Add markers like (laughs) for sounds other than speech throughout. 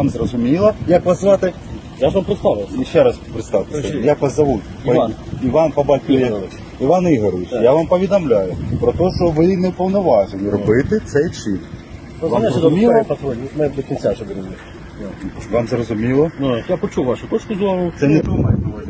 Вам зрозуміло, як вас звати? Я ж вам представився. І ще раз представтеся. Як вас зовут? Іван. Іван по батьку? Ігорович. Іван Ігорович, Так. я вам повідомляю про те, що ви не вповноважені робити цей чіп. Вам зрозуміло? ми до кінця ще будемо. Вам зрозуміло? Ну, я почув вашу точку зору. Це не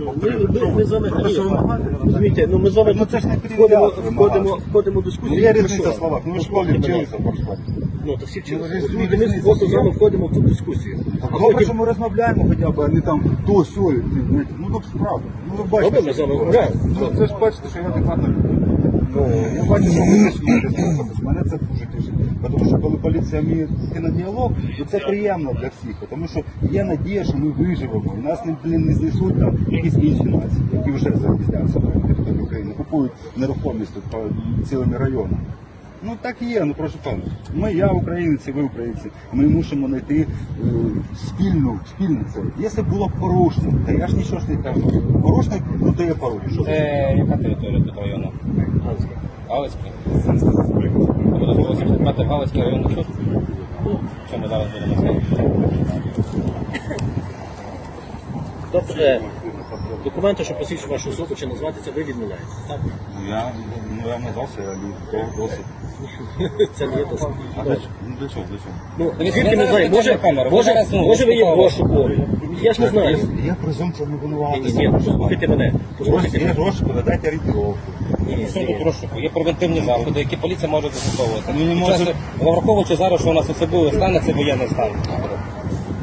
Ми, ми, ми з вами Про те, що вимагати, розумієте, ну ми з вами Ну, це ж не входимо, входимо, вимагати. входимо в Ну, дискусію. є про різниця що? в словах. Ну, ви в школі Послухайте мене. вчилися по школі. Ну, то всі вчилися. Ну, Розумієте, Ми різниця просто з вами входимо в цю дискусію. А Добре, потім- що ми розмовляємо хоча б, а не там то, сьо, ну добре, правда. Ну ви бачите. Добре, ми з вами розмовляємо. Ну це ж бачите, що я адекватно людина. Ну, я бачу, що ви не. Мене це дуже тішить. Тому що коли поліція вміє йти на діалог, то це приємно для всіх. Тому що є надія, що ми виживемо. І нас не, блін, не знесуть там якісь інші нації, які вже запізняться на території України, купують нерухомість тут по цілими районами. Ну так і є, ну прошу пана. Ми, я українці, ви українці. Ми мусимо знайти е, спільну спільну це. Якщо було б порушник, та я ж нічого ж не кажу. Порушник, ну то є порушник. Це яка територія тут району? Галицький. Буде 85 Галицький районний суд. Що ми зараз будемо сказати? Тобто, документи, що посвідчують вашу особу чи назвати це, ви відмовляєте. Так? Ну, Я, ну, я назвався, я люблю досить. (laughs) Це не є досить. А для чого? Ну, для чого? Для чого? Ну, Дивіться, звідки ми ми зараз знаємо? Може, включимо камеру, ми може, зараз, ну, може ви є в розшуку? Я ж не знаю. Я, я презумпція не Ні, винуватий. ні, ні, послухайте мене. Послухайте Є мене. розшуку, додайте орієнтировку. Ні, Що тут розшуку? Є превентивні заходи, які поліція може застосовувати. Ну, не може- час- Враховуючи зараз, що у нас особливий стан, а це воєнний стан.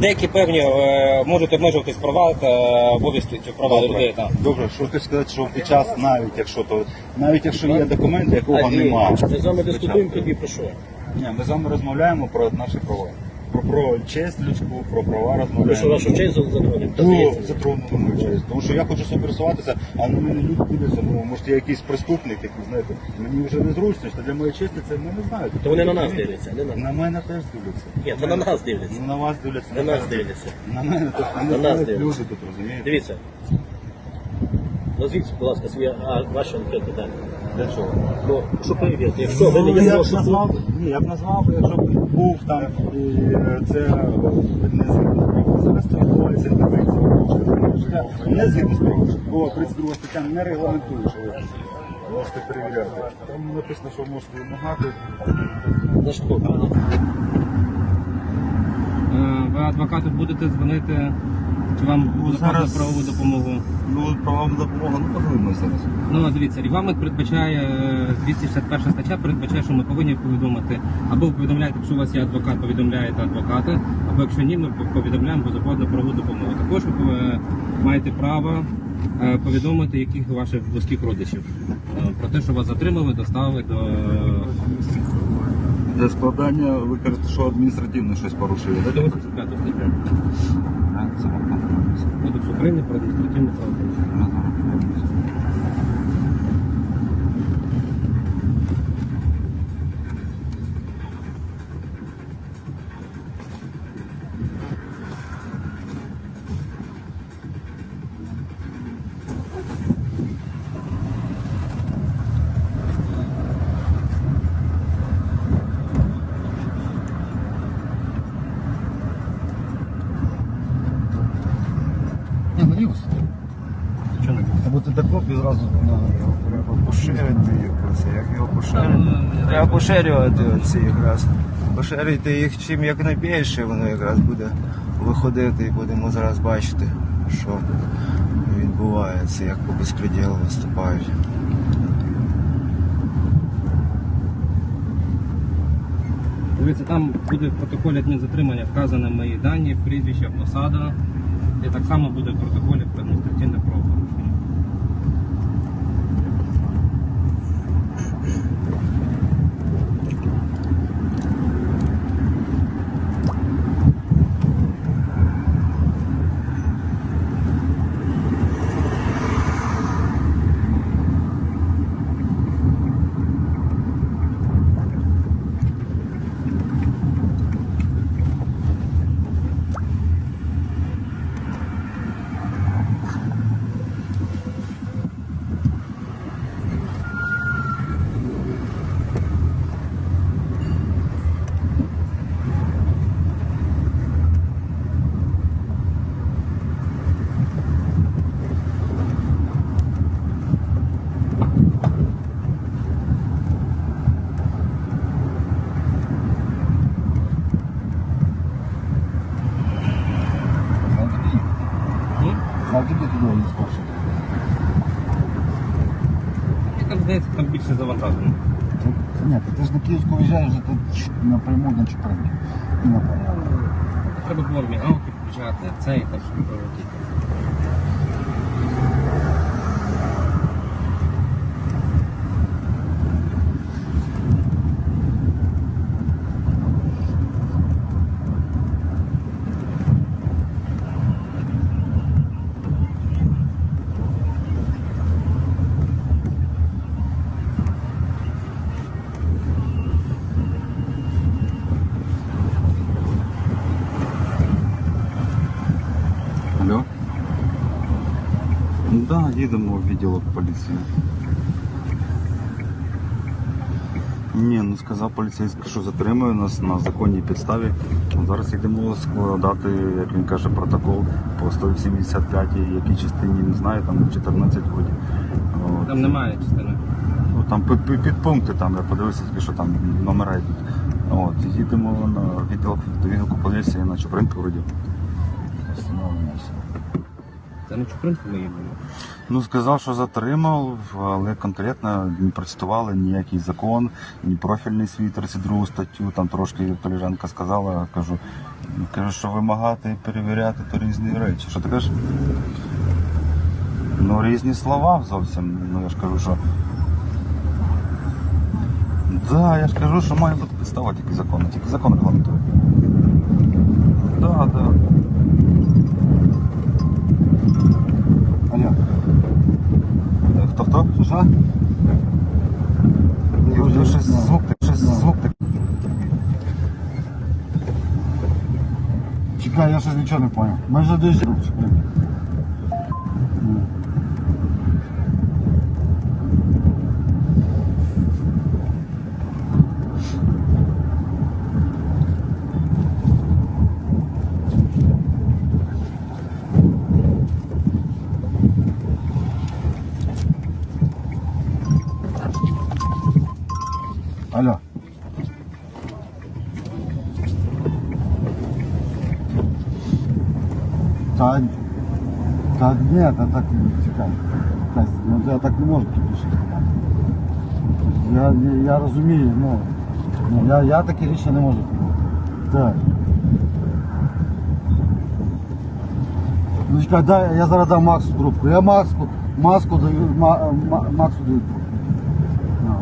Деякі певні е, можуть обмежуватись права та обов'язки чи права людей. Там. Добре, що ти сказати, що під час, навіть якщо то, навіть якщо є документ, якого немає. Ми з вами дискутуємо тоді про що? Ні, ми з вами розмовляємо про наші права. Про, про честь людську, про права Ви розмовляємо. що вашу честь затронемо? Та Ну, затронули мою честь. Тому що я хочу собі пересуватися, а на мене люди дивляться, ну, може я якийсь преступник, який, знаєте, мені вже незручно, що для моєї честі це ну, не знаю. То вони на нас дивляться, не на нас. На мене теж дивляться. Ні, то на нас дивляться. Ну, на вас дивляться. На нас дивляться. На мене теж. На нас знають дивляться. люди тут, розумієте? Дивіться. Назвіть, будь ласка, свої а, ваші анкети далі. Для чого? Ну, що перевірити? Якщо ви не Ну, є я б назвав, ні, я б назвав, якщо б був там і е, це не згідно з правом. Зараз це відбувається інтервенція. Не згідно з правом. Бо 32 стаття не регламентує, що ви можете перевіряти. Там написано, що можете вимагати. за що? Е, Ви адвокату будете дзвонити, чи вам буде зараз- правову допомогу? Ну, правова допомога, ну подивимося зараз. Ну, дивіться, регламент передбачає е, 261 стаття, передбачає, що ми повинні повідомити. Або ви повідомляєте, якщо у вас є адвокат, повідомляєте адвоката, або якщо ні, ми повідомляємо безоплатну правову допомогу. Також ви е, маєте право е, повідомити яких ваших близьких родичів е, про те, що вас затримали, доставили до Для складання ви кажете, що адміністративно щось порушили, до 85 стаття Кодексу України про адміністративне правопорушення. Зразу на Треба поширити якось, як його поширити. Треба поширювати оці якраз. Поширити їх чим якнайбільше, воно якраз буде виходити і будемо зараз бачити, що відбувається, як по безпреділу виступають. Дивіться, там буде в протоколі адмінзатримання вказані мої дані, прізвище, посада. І так само буде в протоколі про адміністративне правопорушення. Здається, там більше завантажено. Ні, ти ж на Київську виїжджаєш, вже тут напряму на Чупринки. І направо. Треба було мігалки включати, це і так, щоб Алло? Да, їдемо в відділок поліції. Ні, ну сказав поліцейський, що затримує нас на законній підставі. Зараз йдемо складати, як він каже, протокол по 185, якій частині не знаю, там 14 годин. Там немає частини. Ну, там під, під, підпункти, там я подивився, тільки що там номера йдуть. От, їдемо на відділок до відділку поліції на Чупринку вроді. Остановимося. Це на Чупринку ми. Ну, сказав, що затримав, але конкретно не процитували ніякий закон, ні профільний свій 32 статтю. Там трошки колежанка сказала, кажу, кажу, що вимагати перевіряти то різні речі. Що ти кажеш? Ну, різні слова зовсім. Ну я ж кажу, що. Да, я ж кажу, що має бути підстава тільки закону, тільки закон регламентує. Да, да. Хто хто? що що? Ти щось звук, ти щось звук такий. Чекай, я щось нічого не поняв. Ми вже ні, та так чекай. Та, ну я так не можу тобі ще сказати. Я, я, я розумію, ну, ну я, я такі речі не можу. Так. Ну чекай, дай, я зараз дам Максу трубку. Я Максу, маску даю, ма, ма, Максу даю трубку. Ну.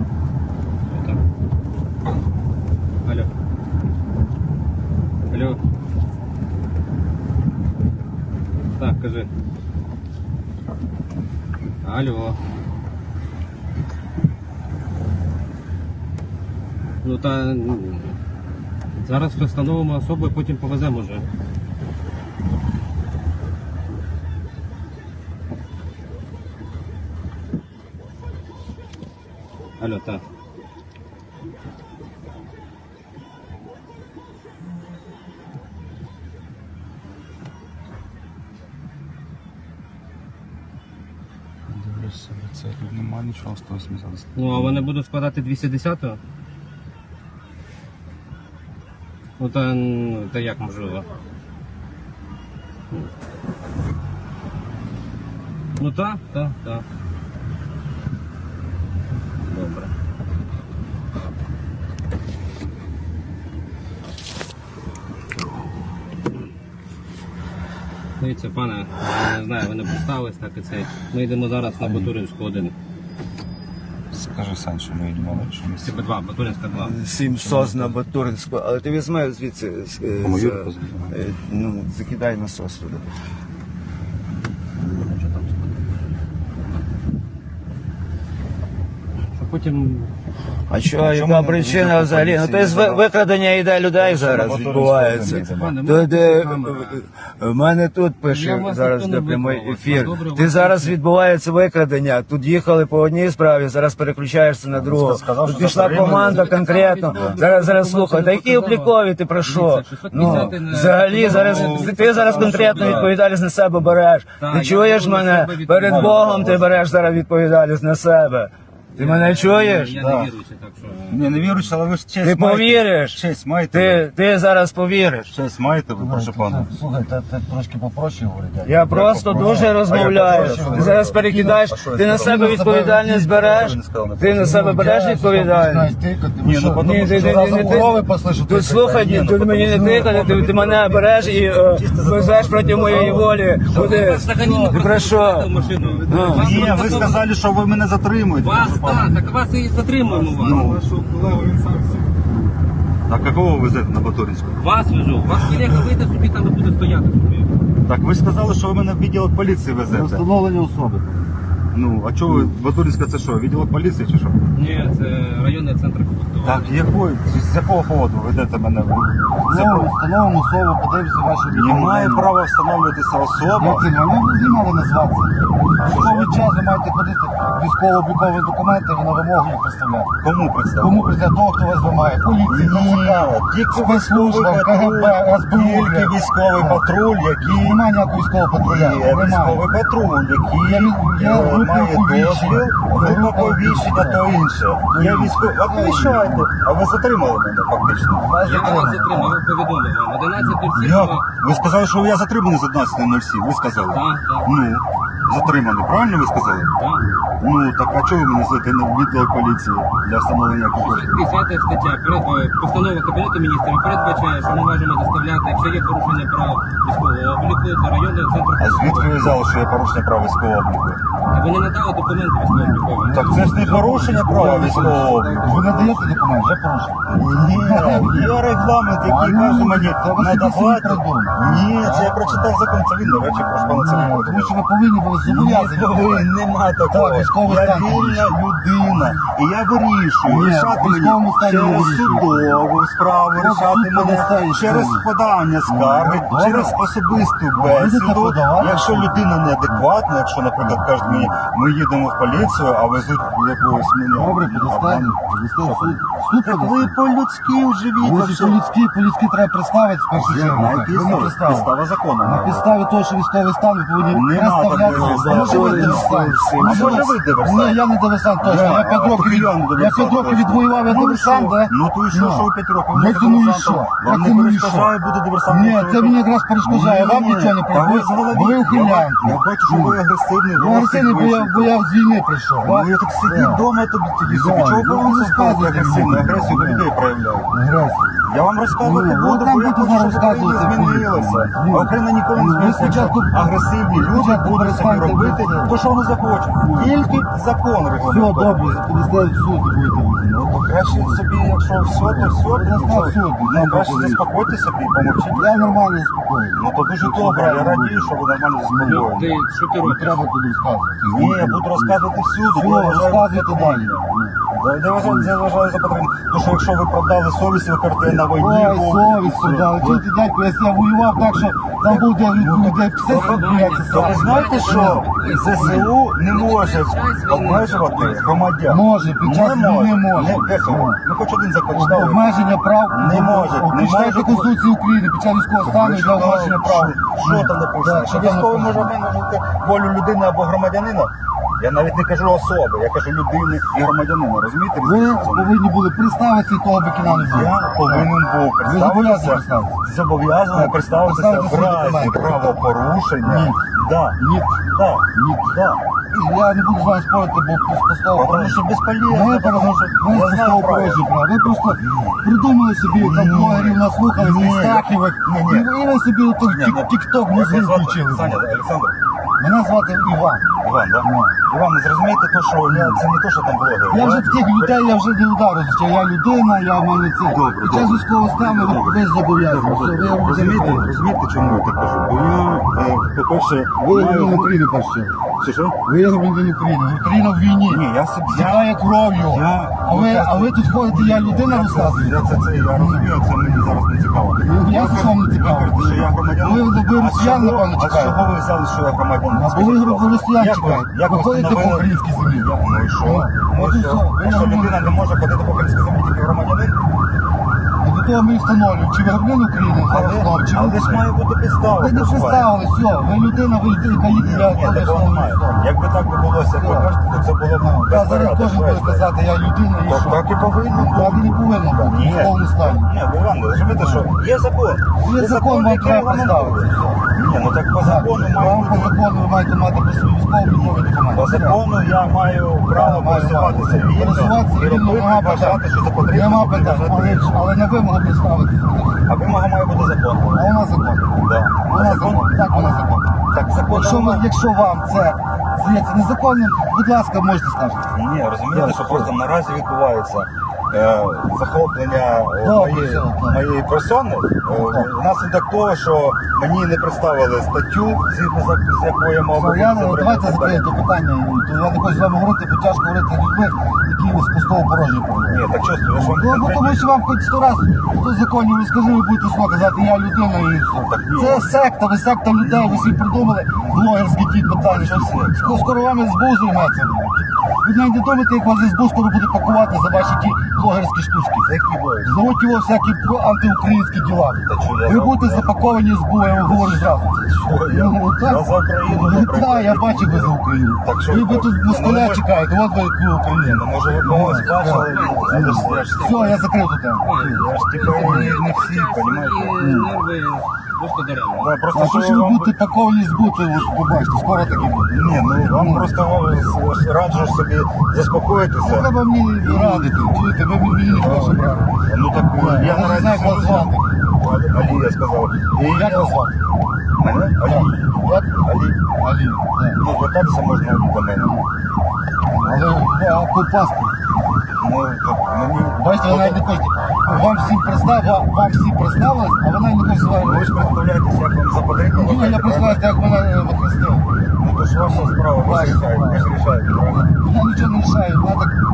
Алло. Алло. Так, кажи. Алло. Ну та зараз встановимо особу і потім повеземо вже. Алло, так. Це тут немає нічого 180. Ну, а вони будуть складати 210-го? Ну, та, ну, та як можливо? Ну так, так, так. Добре. Дивіться, пане, я не знаю, ви не представились, так і це. Ми йдемо зараз на Батуринську 1. Скажи, Сань, що ми йдемо на іншому місці. СБ2, Батуринська 2. Сім сос на Батуринську, але ти візьми звідси. е, за- руку звідси? е, Ну, закидай насос туди. Потім А що, яка причина взагалі? Ну, то є викрадення йде людей зараз відбувається. То де, в мене тут пише зараз де прямий ефір. Ти зараз відбувається викрадення. Тут їхали по одній справі, зараз переключаєшся на другу. Тут пішла команда конкретно. Зараз зараз слухай, та які облікові ти про що? Ну взагалі зараз ти зараз конкретно відповідальність на себе береш. Ти чуєш мене? Перед. Богом ти береш зараз відповідальність на себе. Ти мене чуєш? Я Да. не віруючий, так що. Ні, не віруючи, але ви ж честь Ти маєте. повіриш? Честь маєте. Ти, ти зараз повіриш. Честь маєте ви, прошу пана. Слухай, ти, ти трошки попроще говорить. Я просто дуже розмовляю. Ти зараз перекидаєш, ти на себе відповідальність береш, ти на себе береш відповідальність. Ні, ну, потому ти, що ти, ти, ти, слухай, тут мені не тикати, ти, ти мене береш і е, везеш проти моєї волі. Куди? Ти про що? Ні, ви сказали, що ви мене затримуєте. Вас, так, так вас і затримуємо вас. Ну. А какого ви везете на Батуринську? Вас везу. Вас колега вийде собі там і буде стояти собі. Так ви сказали, що ви мене в відділок поліції везете. Встановлення особи. Ну, а чого ви, Батуринська це що, відділок поліції чи що? Ні, це районний центр комплектування. Так, якої, з якого поводу ви ведете мене? Ну, про- встановимо особу, подивимося ваші Немає права встановлюватися особа. Як це не знімали назватися? Військовий час ви маєте ходити військово-облікові документи і на вимогу їх представляти. Кому представити? Кому після того, хто вас вимагає? Поліції, ТЦК, Тільки спецслужба, військовий КГБ, патруль, СБУ. тільки військовий патруль, який Немає ніякого військового патруля. є Немає. військовий патруль, який Я я має дозвіл, Група повіщення та інше. Я військовий. Оповіщайте, а ви затримали мене фактично. Вас Я вас затримали. затримав, я повідомив вам. 11 Як? Ви сказали, що я затриманий з 11.07, ви сказали? Так, так. Ну, затриманий, правильно ви сказали? Так. Ну, так а чого ви мене звете на відділ поліції для встановлення якихось? 50 стаття перед, е, постанова Кабінету міністрів передбачає, що ми можемо доставляти, якщо є порушення прав військового обліку, до районного центру А звідки ви взяли, що я порушення права військового обліку? Ви не надали документи військово-облікові. Так це ж не порушення права військового обліку. Ви не даєте документ, вже порушено. Ні, є регламент, який каже ну, мені ви надавати. Ні, це я прочитав закон цивільного, речі про школу цивільного. Тому що ви повинні були зобов'язані. Ні, нема такого. Так, військовий я стан вільна людина. І я вирішую Ні, рішати військовому мені стані не через вирішуєте. судову справу, От рішати суд мене через історію. подання скарги, Добре. через особисту Будете бесіду. подавати? Якщо людина неадекватна, якщо, наприклад, кажуть мені, ми їдемо в поліцію, а везуть якогось мене. Добре. Суд Так ви по-людськи живіть. Ви вообще. ж по-людськи, по-людськи треба представити в першу чергу. На підставі, представили. підстава закону. На підставі того, що військовий стан, ви повинні Нема представляти. такої А може ви диверсант? А може ви диверсант? Ні, я не диверсант точно. Я 5 а років, від- я не 5 років відвоював, я Ну і диверсант, що? да? Ну то і що, що ви 5 років? Ну це ну і що? Вам не ну і що? перешкоджає бути диверсантом? Ні, це мені якраз перешкоджає, вам Ні, нічого не перешкоджає. ви. Бо ви ухиляєте. Я бачу, що ви агресивний. Ну, ви бо я, бо я з війни прийшов. Ну, я так сидів вдома тобі тобі собі. Чого ви ви не розказуєте агресію до людей проявляєте? Агресію. Я вам розказувати Ну, буду, от нам бо я будете хочу, зараз щоб Україна розказувати змінилася. Ну, А Україна ніколи не ну, ви зміниться. Спочатку- агресивні люди спочатку будуть собі перестаньте робити, бути- то що вони захочуть. Тільки закон Все, регламентує. добре, подасте в суд і будете. Ну, краще собі, якщо все, то все. Я що? суд, Ну, я краще не заспокойте собі, помовчіть. Я нормально заспокоюю. Ну, то дуже добре, я радію, що ви нормально Ти, заспокоєні. що ти Не робиш? треба туди розказувати. Ні, я буду розказувати всюди. Все, розказуйте далі. Да, Я вважаю, я вважаю за потрібно. Тому що якщо ви продали совість, ви кажете, на. Ой, совість все. Чуєте, дядько, я воював так, що там був де де все бояться То ви знаєте, що ЗСУ не може обмежувати громадян? Може, під час війни може. Не, де це? Ну хоч один закон читали. Обмеження прав Не може, не Почитайте може. Конституцію України під час військового стану Ви для обмеження прав. Що що там написано? Так, Що що там військовий може обмежувати волю людини або громадянина? Я навіть не кажу особи, я кажу людини і громадянина. Розумієте? Ви різницю повинні були представитися, того би кіна не було. Я повинен був Ви зобов'язані представитися, представитися. зобов'язаний представитися Представити в разі правопорушення. Ні. Да. Ні, Да. ні. Да. Я не буду з вами спорити, бо постав. Потому що безполезно, Ми потому що я знаю правила. права. Ви просто придумали собі, там Ні. блогерів наслухали, Ні. Ні. І ви собі тут Ні, ні. тік-ток Як вас звати? включили. Саня, Олександр. Мене звати Іван. Іван, да? Ну. Іван, не зрозумієте то, що я, це не то, що там блогер. Я вже таких людей, я вже не удару, що я людина, я в мене це. Добре, Під час добре. військового стану ви ви зобов'язані. Все, ви Розумієте, розумієте, чому я так кажу? Бо я, е, по-перше, Ви маю... громадянин України перше. Чи що? Ви громадянин України. Україна в війні. Ні, я собі... Я, кров'ю. Я- А ви, а ви тут ходите, я людина розказую. я це, це, я розумію, це мені зараз не цікаво. Ну, я Ви що вам не цікаво? кажете, що я громадянин. Ви- ви А росіян, чого- напевно, А чекаєте. чого ви взяли, що я громадянин? Скажіть, ви росіян як ви- чекаєте. як Ви ви встановили- по українській землі. Ну і що? Ну, і що? Якщо людина не може ходити по українській землі, громадянин, Ну, ми і встановлюємо, чи ви громадянин України зараз чи ви ж має бути підстава. ви не представили, все, ви людина, ви їдете для Ні, того, такого немає. Якби так би було, як то це було б Я зараз безпорядок, кожен буде весь. казати, я людина і що. так і повинно. Так і не повинно бути, Ні. в повному стані. Ні, ви Іван, розумієте, що є закон. Є закон, вам який треба регламентує. поставити. Ні, ну так по закону має Вам по закону ви маєте мати при собі військовий документ. По закону я маю право Маю пересуватися вільно Пересуватися і вільно, робити, нема вважати, питань. що це потрібно. Нема питань, але, але на вимогу не ставити. А вимога має бути закон. А вона закон. Да. Вона закон. Так, вона закон. Так, закон. Якщо, ви, якщо вам це здається незаконним, будь ласка, можете скажете. Ні, розумієте, що просто наразі відбувається захоплення е, моєї, моєї персони. Е, внаслідок того, що мені не представили статтю, згідно з- з якою я мав би я, забрати давайте закриємо то питання. То Я не хочу з вами говорити, бо тяжко говорити з людьми, які з пустого порожнього Ні, так ж вам Ну, бо тому що вам хоч сто раз хто законі розкажи, ви будете слово казати, я людина і все. Це секта, ви секта людей, ви собі придумали блогерські ті питання. Що скоро, скоро вам СБУ займеться. блядь. Ви навіть не думаєте, як вас СБУ скоро буде пакувати за ваші ті блогерські штучки. Які блогери? Зовуть його всякі про- антиукраїнські діла. Ви будете запаковані СБУ, я вам говорю зразу. я- Ну, так. я за Україну, Ну. Так, я бачу ви за Україну. Так що ви ви ви тут москаля Ну, чекаєте, от ви яку Україну. ну може ви когось бачили, ну, ж я ж Все, я закрив ту тему. я ж типу не, не всі, розумієте? Нерви просто даремно. Да, просто А що ви вам- будете паковані збути, ось побачите, скоро таки буде. Ні, ну вам просто е, раджу собі Не заспокоїтися. треба мені радити, чуєте, ви мені не хочете брати. Ну так Я я не наразі знаю, як вас звати. Алі- я сказав. І Як вас звати? Мене? Алі. Як? Алі. Алі. так. Ну, звертатися можна до мене. Але а, по паспорту. Ну, мені... Бачите, ви навіть не хочете. Вам всім представ, вам, вам всі представились, а вона не хоче з вами. Ви ж представляєтеся, як вам запотрібно. Ну, я представляю, як мене е, використовує. Ну, то ж ваша справа, ви рішаєте, ви ж рішаєте. Я нічого не рішаю,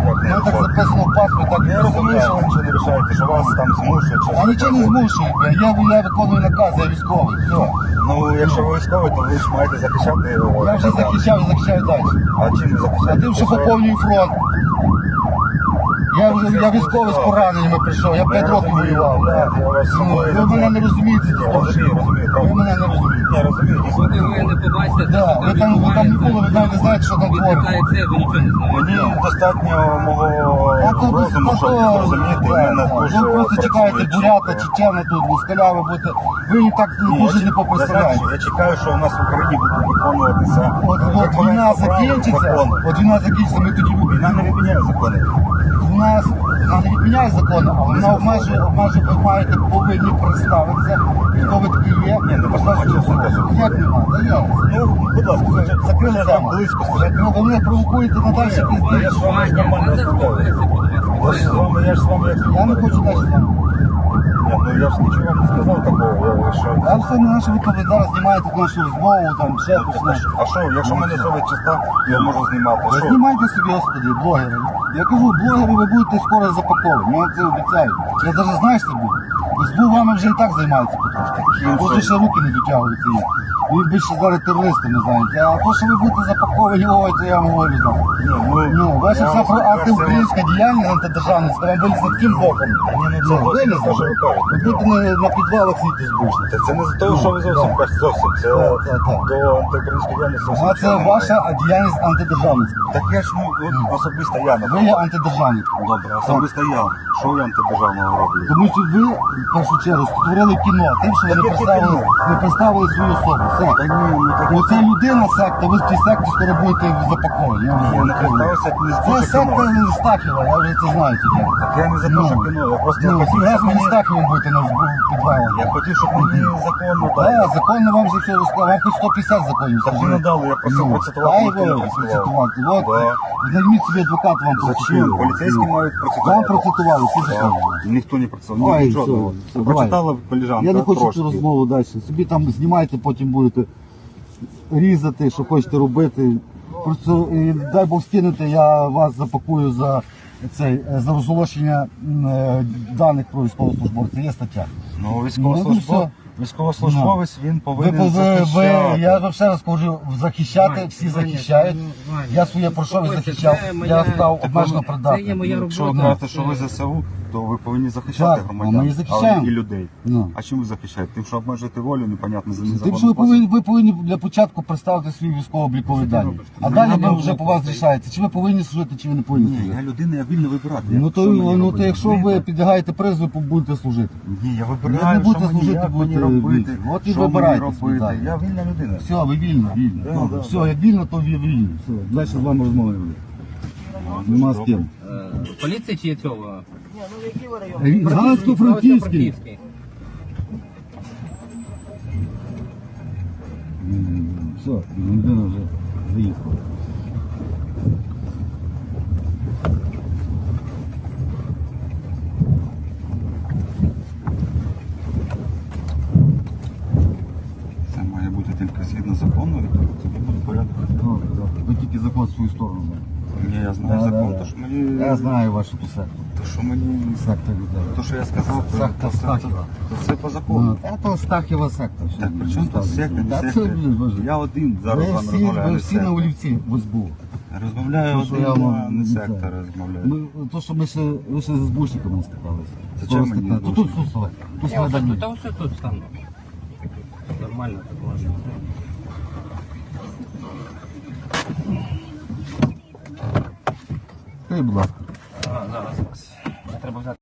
мене так, записано в паспорт, так Я розумію, що ви нічого не рішаєте, що вас там змушують. А нічого не змушує, я, я виконую наказ, я військовий, все. Ну, якщо ви військовий, то ви ж маєте захищати. е, Я вже захищав і захищаю далі. А чим ви А тим, що поповнюю фронт. Я вже я військовий з пораненнями прийшов, я 5 років воював. Ну. Ви мене не розумієте, Ви мене не розумієте. Розумію, ви не побачите, Да, ви там, ви там не були, ви навіть не знаєте, що там твориться. відбувається, ви нічого не знаєте. Мені достатньо мого розуму, щоб зрозуміти мене дуже Ви просто чекаєте бурята, чечена тут, москаляви будете. Ви і так Ні, дуже не чек- Я чекаю, що у нас в Україні буде виконуватися. От, от війна закінчиться, от війна закінчиться, ми тоді Війна не відміняє закони. У нас вона не відміняє закону, але вона обмежує, обмежує, ви маєте повинні представитися, хто ви такі є. Ні, не поставити це. Як нема? Та я. Ну, будь ласка, Закрили там близько. Ну, ви мене провокуєте на далі Я ж з вами нормально розмовляю. Я ж з вами, я ж з вами Я не хочу далі з вами. Ну я ж нічого не сказав такого, я що... А все не наше, ви зараз знімаєте нашу розмову, там ще щось. А що, якщо в мене совість чиста, я можу знімати. Знімайте собі, господи, блогери. Я кажу, блогери ви будете скоро запаковані, я це обіцяю. Я навіть знаєш собі, СБУ вами вже і так займається потрошки. Просто ще руки не дотягуються. Ви більше зараз терористами знаєте. А то, що ви будете запаковані, ой, це я вам говорю так. Ну, ваша вам про антиукраїнська діяльність, антидержавницька, вам вилізла таким боком. Ну Ну, зовсім не ви будете на, на підвалах сидіти збушні. Це, це не з того, що ви зовсім Ну, зовсім. Це до антиукраїнської діяльності. А це ваша діяльність антидержавницька. Так я ж, ну, особисто я, Ви наприклад. є антидержавник. Добре, особисто я. Що я антидержавного роблю? Тому що ви в першу чергу створили кіно, тим, що ви не яке представили, не представили свою особу. Все. Та ну Оце людина секта, ви в цій секті скоро будете запаковані. Я вже не кажу. представився, не з Це секта. Стахіва, я вже це знаю тепер. Так я не за те, що кіно, я просто Ну, хотів, щоб зі мені... Стахівим будете на. Я хотів, щоб мені законно дали. законно вам вже все розказав. Вам хоч 150 законів. Так скажу. ви надали, я просив Ну, процитувати, Дай ви процитувати. От, Да. собі адвокат, вам Зачем? Поліцейські Ну. мають Вам процитувати. процитували, всі закони. Ніхто не працював. Ой, Ні, жодного. все, Прочитала поліжанка. Я не хочу трошки. цю розмову далі. Собі там знімайте, потім будете різати, що хочете робити. Просто і, дай Бог скинете, я вас запакую за цей е, за розголошення е, даних про військовослужбовця. Є стаття. Ну, Ну, ну, військовослужбовець. він Ви, повинен ви, ви, захищати. я вам ще раз кажу, захищати, всі захищають. ну, Я своє пройшов і захищав. Я став обмежено Це є придатним. моя Якщо ви робота. кажете, що ви ЗСУ, то ви повинні захищати Так, громадян ми і захищаємо. і людей. Ну. А чим ви захищаєте? Тим, що обмежуєте волю, непонятно за Тим, що ви незаконним повинні, ви повинні для початку представити свій військово-облікові дані. А Ну, далі ви вже по вас рішається, чи ви повинні служити, чи ви не повинні Ні, я служити. людина, я вільно вибирати. Я Ну то, мені ну, то робити? якщо ви підлягаєте призову, будете служити. Ні, я Не будете що мені, служити, як мені будете робити. От і що мені вибирайте робити. Я вільна людина. Все, ви вільно, вільно. Да, Добре. да, Все, як вільно, то ви вільні. Все, далі з вами розмови не буде. Нема з ким. Е, Поліція чи є цього? Галицько-Франківський. Все, людина вже заїхала. Тільки згідно закону, і тоді буде порядок. Добре. Ви тільки закон в свою сторону. берете. Ні, я знаю Да, закон, да, да. то що мені... Я знаю вашу ту секту. То, що мені... Секта людей. То, що я сказав, то, Секта то, це- Стахіва. то це по Ну, закону. Це то Стахіва секта. що Так, ви при чому тут розказуєте? секта, не Та це, секта? блін, боже. Я один зараз Ви з вами всі, розмовляю. ви не всі на олівці в СБУ. Розмовляю То, що один, я вам не не знаю. розмовляю. Ми, то, що ми ще, ви ще з збушниками стикалися. Зачем мені з Тут, тут, тут, Соле. Тут, Я Соле, ось дай тут, та все тут стану. Нормально так можна. Ты будь ласка. А, зараз. Треба взяти.